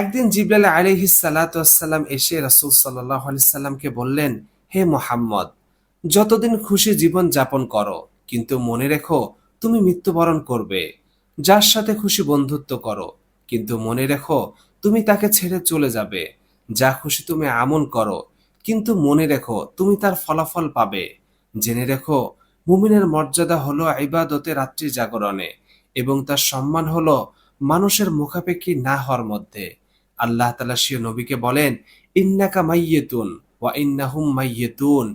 একদিন জিব্রাইল আলাইহিস সালাতাম এসে রাসুল সাল্লাহ সাল্লামকে বললেন, হে মোহাম্মদ, যতদিন খুশি জীবন যাপন করো, কিন্তু মনে রেখো তুমি মৃত্যুবরণ করবে। যার সাথে খুশি বন্ধুত্ব করো, কিন্তু মনে রেখো তুমি তাকে ছেড়ে চলে যাবে। যা খুশি তুমি আমল করো, কিন্তু মনে রেখো তুমি তার ফলাফল পাবে। জেনে রেখো, মুমিনের মর্যাদা হলো ইবাদতে রাত্রি জাগরণে এবং তার সম্মান হলো মানুষের মুখাপেক্ষী না হওয়ার মধ্যে। আল্লাহ তালা সিও নবীকে বলেন, ইন্নাকা মাইয়েতুন ওয়া ইন্নাহুম মাইয়েতুন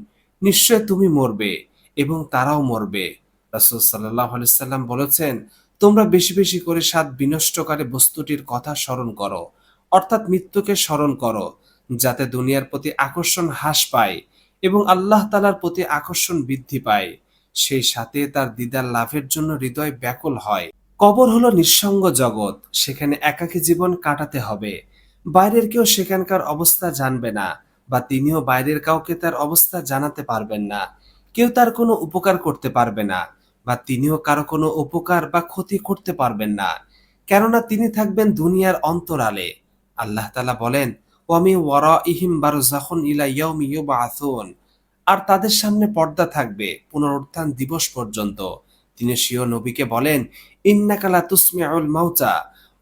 নিশ্চয় তুমি মরবে এবং তারাও মরবে। রাসূল আলাইহি সাল্লাম বলেছেন, তোমরা বেশি বেশি করে সাত বিনষ্টকারী বস্তুটির কথা স্মরণ করো, অর্থাৎ মৃত্যুকে স্মরণ করো, যাতে দুনিয়ার প্রতি আকর্ষণ হ্রাস পায় এবং আল্লাহ তালার প্রতি আকর্ষণ বৃদ্ধি পায়। সেই সাথে তার দিদার লাভের জন্য হৃদয় ব্যাকুল হয়। কবর হলো নিঃসঙ্গ জগৎ, সেখানে একাকী জীবন কাটাতে হবে। বাইরের কেউ সেখানকার অবস্থা জানবে না, বা তিনিও বাইরের কাউকে তার অবস্থা জানাতে পারবেন না। কেউ তার কোনো উপকার করতে পারবে না, বা তিনিও কারও কোনো উপকার বা ক্ষতি করতে পারবেন না। কেননা তিনি থাকবেন দুনিয়ার অন্তরালে। আল্লাহ তালা বলেন, ওয়ামি ওয়ারা ইহিম বারো বারজাখন ইলা ইয়াউমি ইউবাআসুন আর তাদের সামনে পর্দা থাকবে, পুনরুত্থান দিবস পর্যন্ত। তিনি সিও নবীকে বলেন ইন্নাকালা তুসমিউল মাউতা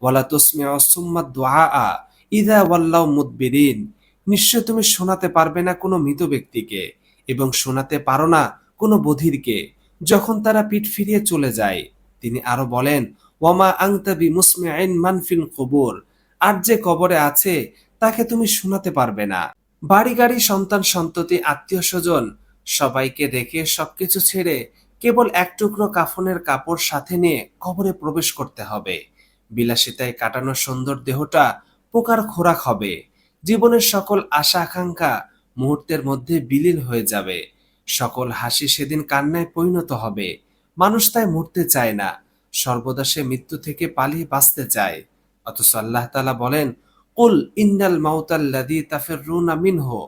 ওয়ালা তুসমিউ সুম্মা দুআআ ইদা ওয়াল্লাউ মুদবিরিন। নিশ্চয় তুমি শোনাতে পারবে না কোনো মৃত ব্যক্তিকে এবং শোনাতে পারো না কোনো বধিরকে। যখন তারা পিঠ ফিরিয়ে চলে যায়, তিনি আরও বলেন, ওয়ামা আংতাবি মুসমিআইন মানফিল কবর। আর যে কবরে আছে, তাকে তুমি শোনাতে পারবে না। বাড়ি গাড়ি, সন্তান সন্ততি, আত্মীয় স্বজন, সবাইকে রেখে সবকিছু ছেড়ে কেবল এক টুকরো কাফনের কাপড় সাথে নিয়ে কবরে প্রবেশ করতে হবে। বিলাসিতায় কাটানো সুন্দর দেহটা পোকার খোরাক হবে। জীবনের সকল আশা আকাঙ্ক্ষা মুহূর্তের মধ্যে বিলীন হয়ে যাবে। সকল হাসি সেদিন কান্নায় পরিণত হবে। মানুষ তাই মরতে চায় না, সর্বদা সে মৃত্যু থেকে পালিয়ে বাঁচতে চায়। অথচ আল্লাহ তালা বলেন, কুল ইন্নাল মাউতাল্লাদি তাফিররুনা মিনহু,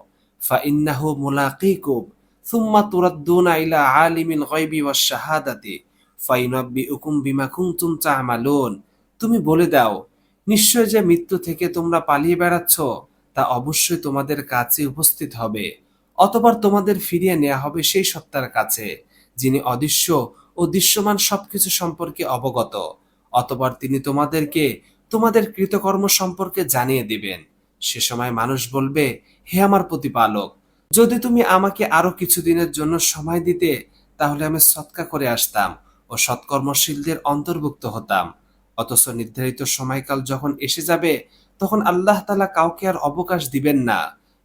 ফাইন্নাহু মুলাকিকুম। সুম্মা তুরাদ্দুনা ইলা আলিমিল গায়বি ওয়াশ শাহাদাতি, ফাইনাব্বিউকুম বিমা কুনতুম তা'মালুন। তুমি বলে দাও, নিশ্চয় যে মৃত্যু থেকে তোমরা পালিয়ে বেড়াচ্ছ, তা অবশ্যই তোমাদের কাছে উপস্থিত হবে। অতবার তোমাদের ফিরিয়ে নেওয়া হবে সেই সত্তার কাছে, যিনি অদৃশ্য ও দৃশ্যমান সবকিছু সম্পর্কে অবগত। অতবার তিনি তোমাদেরকে তোমাদের কৃতকর্ম সম্পর্কে জানিয়ে দিবেন। সে সময় মানুষ বলবে, হে আমার প্রতিপালক যদি তুমি আমাকে আরও কিছুদিনের জন্য সময় দিতে, তাহলে আমি সৎকা করে আসতাম ও সৎকর্মশীলদের অন্তর্ভুক্ত হতাম। অথচ নির্ধারিত সময়কাল যখন এসে যাবে, তখন আল্লাহ তালা কাউকে আর অবকাশ দিবেন না।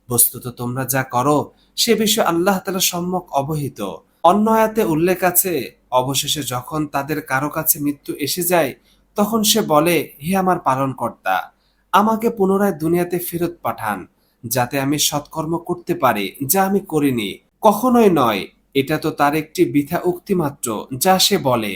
বস্তুত তোমরা যা করো, সে বিষয়ে আল্লাহ তালা সম্যক অবহিত। অন্য আয়াতে উল্লেখ আছে, অবশেষে যখন তাদের কারও কাছে মৃত্যু এসে যায়, তখন সে বলে, হে আমার পালনকর্তা, আমাকে পুনরায় দুনিয়াতে ফেরত পাঠান। যাতে আমি সৎকর্ম করতে পারি, যা আমি করিনি। কখনোই নয়, এটা তো তার একটি বৃথা উক্তি মাত্র যা সে বলে।